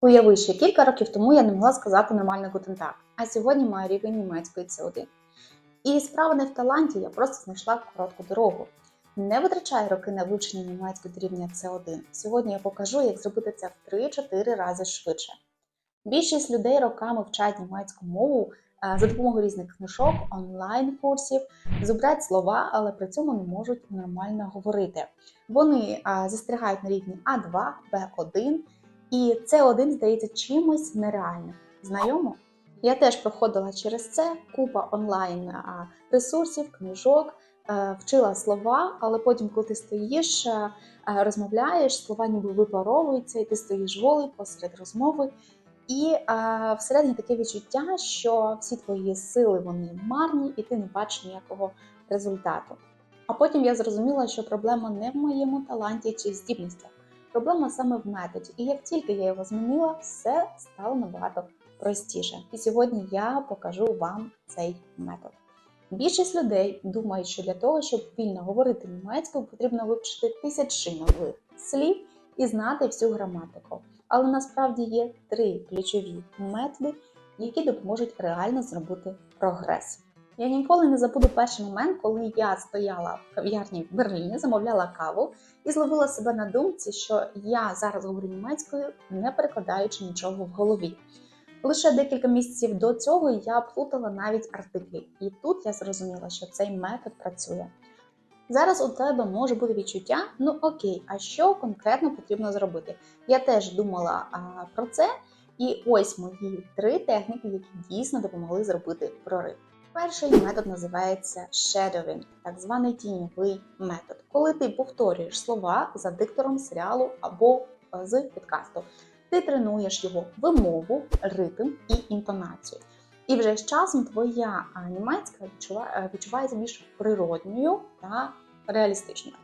Уяви, що кілька років тому я не могла сказати нормальний гутентаг, а сьогодні маю рівень німецької С1. І справа не в таланті, я просто знайшла коротку дорогу. Не витрачай роки на вивчення німецької до рівня С1. Сьогодні я покажу, як зробити це в 3-4 рази швидше. Більшість людей роками вчать німецьку мову е, за допомогою різних книжок, онлайн-курсів, зубрять слова, але при цьому не можуть нормально говорити. Вони е, застрягають на рівні А2, Б1, і С1 здається чимось нереальним. Знайомо? Я теж проходила через це купа онлайн ресурсів, книжок, е, вчила слова, але потім, коли ти стоїш, е, е, розмовляєш, слова ніби випаровуються, і ти стоїш голий посеред розмови. І е, всередині таке відчуття, що всі твої сили вони марні, і ти не бачиш ніякого результату. А потім я зрозуміла, що проблема не в моєму таланті чи здібностях, проблема саме в методі. І як тільки я його змінила, все стало набагато простіше. І сьогодні я покажу вам цей метод. Більшість людей думають, що для того, щоб вільно говорити німецькою, потрібно вивчити тисячі нових слів і знати всю граматику. Але насправді є три ключові методи, які допоможуть реально зробити прогрес. Я ніколи не забуду перший момент, коли я стояла в кав'ярні в Берліні, замовляла каву і зловила себе на думці, що я зараз говорю німецькою, не перекладаючи нічого в голові. Лише декілька місяців до цього я плутала навіть артиклі, і тут я зрозуміла, що цей метод працює. Зараз у тебе може бути відчуття, ну окей, а що конкретно потрібно зробити? Я теж думала а, про це, і ось мої три техніки, які дійсно допомогли зробити прорив. Перший метод називається shadowing, так званий тіньовий метод, коли ти повторюєш слова за диктором серіалу або з підкасту. Ти тренуєш його вимову, ритм і інтонацію. І вже з часом твоя німецька відчувається більш природньою та реалістичною.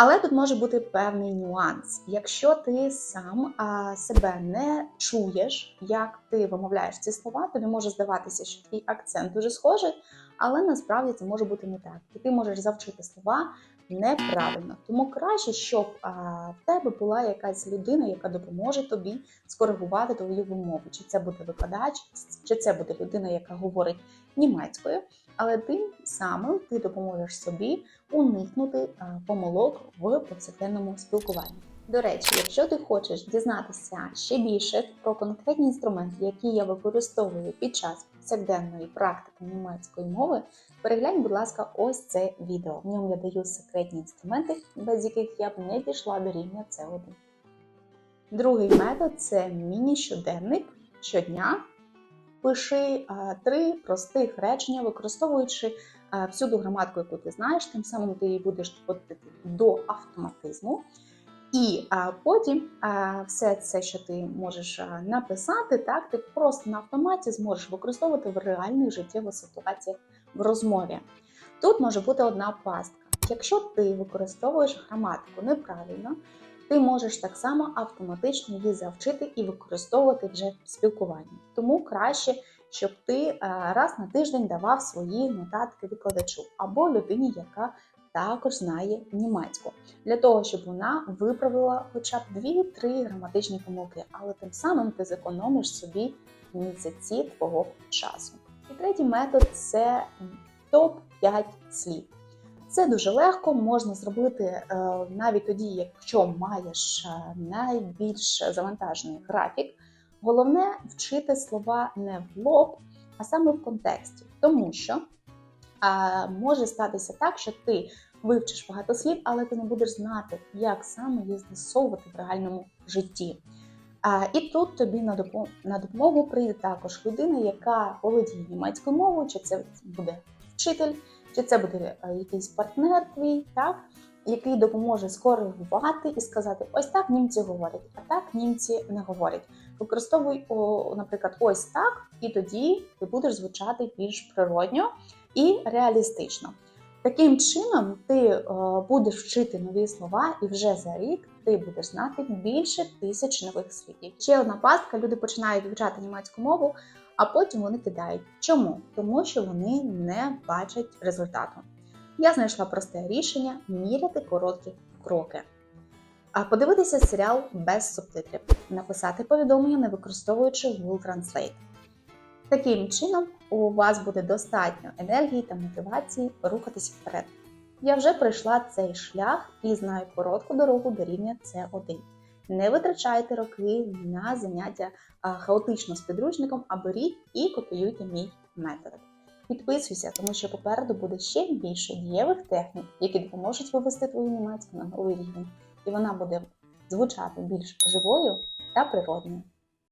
Але тут може бути певний нюанс. Якщо ти сам а, себе не чуєш, як ти вимовляєш ці слова, тобі може здаватися, що твій акцент дуже схожий, але насправді це може бути не так. І ти можеш завчити слова неправильно. Тому краще, щоб а, в тебе була якась людина, яка допоможе тобі скоригувати твою вимову. Чи це буде викладач, чи це буде людина, яка говорить німецькою, але тим самим ти допоможеш собі уникнути а, помилок в повсякденному спілкуванні. До речі, якщо ти хочеш дізнатися ще більше про конкретні інструменти, які я використовую під час повсякденної практики німецької мови, переглянь, будь ласка, ось це відео. В ньому я даю секретні інструменти, без яких я б не дійшла до рівня С1. Другий метод це міні-щоденник щодня. Пиши а, три простих речення, використовуючи а, всюду граматику, яку ти знаєш, тим самим ти її будеш доводити до автоматизму. І а, потім а, все це, що ти можеш написати, так ти просто на автоматі зможеш використовувати в реальних життєвих ситуаціях в розмові. Тут може бути одна пастка. Якщо ти використовуєш граматику неправильно, ти можеш так само автоматично її завчити і використовувати вже в спілкуванні. Тому краще, щоб ти раз на тиждень давав свої нотатки викладачу або людині, яка також знає німецьку, для того, щоб вона виправила хоча б 2-3 граматичні помилки, але тим самим ти зекономиш собі місяці твого часу. І третій метод це топ-5 слів. Це дуже легко, можна зробити е, навіть тоді, якщо маєш е, найбільш завантажений графік. Головне вчити слова не в лоб, а саме в контексті, тому що а, може статися так, що ти вивчиш багато слів, але ти не будеш знати, як саме їх застосовувати в реальному житті. А, І тут тобі на допомогу, на допомогу прийде також людина, яка володіє німецькою мовою, чи це буде вчитель, чи це буде якийсь партнер твій, так, який допоможе скоригувати і сказати: ось так німці говорять, а так німці не говорять. Використовуй, о, наприклад, ось так, і тоді ти будеш звучати більш природньо і реалістично. Таким чином, ти е, будеш вчити нові слова, і вже за рік ти будеш знати більше тисяч нових слів. Ще одна пастка: люди починають вивчати німецьку мову, а потім вони кидають. Чому? Тому що вони не бачать результату. Я знайшла просте рішення міряти короткі кроки. А подивитися серіал без субтитрів, написати повідомлення, не використовуючи Google Translate. Таким чином, у вас буде достатньо енергії та мотивації рухатися вперед. Я вже пройшла цей шлях і знаю коротку дорогу до рівня С1. Не витрачайте роки на заняття хаотично з підручником, а беріть і копіюйте мій метод. Підписуйся, тому що попереду буде ще більше дієвих технік, які допоможуть вивести твою німецьку на новий рівень, і вона буде звучати більш живою та природною.